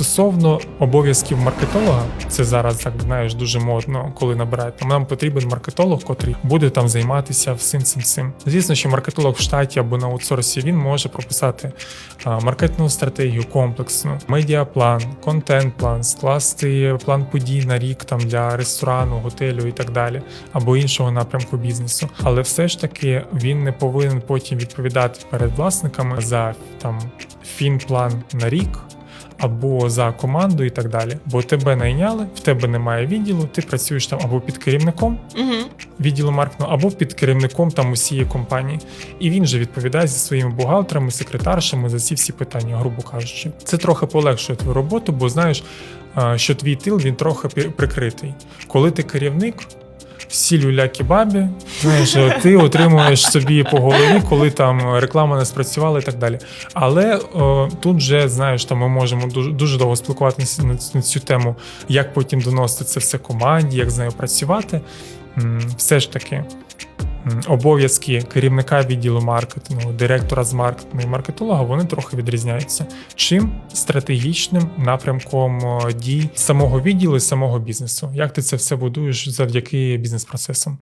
Стосовно обов'язків маркетолога, це зараз так знаєш дуже модно, коли набирають. Там нам потрібен маркетолог, котрий буде там займатися всім цим цим. Звісно, що маркетолог в штаті або на аутсорсі він може прописати а, маркетингову стратегію комплексну, медіаплан, контент-план, скласти план подій на рік там для ресторану, готелю і так далі, або іншого напрямку бізнесу. Але все ж таки він не повинен потім відповідати перед власниками за там фінплан на рік. Або за команду і так далі, бо тебе найняли, в тебе немає відділу, ти працюєш там або під керівником Угу. відділу маркетингу, або під керівником там усієї компанії. І він же відповідає зі своїми бухгалтерами, секретаршами за ці всі питання, грубо кажучи. Це трохи полегшує твою роботу, бо знаєш, що твій тил він трохи прикритий. Коли ти керівник. Всі люлякі бабі, знаєш, ти отримуєш собі по голові, коли там реклама не спрацювала і так далі. Але о, тут вже знаєш, там ми можемо дуже, дуже довго спілкуватися на, на цю тему, як потім доносити це все команді, як з нею працювати. Все ж таки, обов'язки керівника відділу маркетингу, директора з маркетингу і маркетолога вони трохи відрізняються. Чим стратегічним напрямком дій самого відділу і самого бізнесу. Як ти це все будуєш завдяки бізнес-процесам?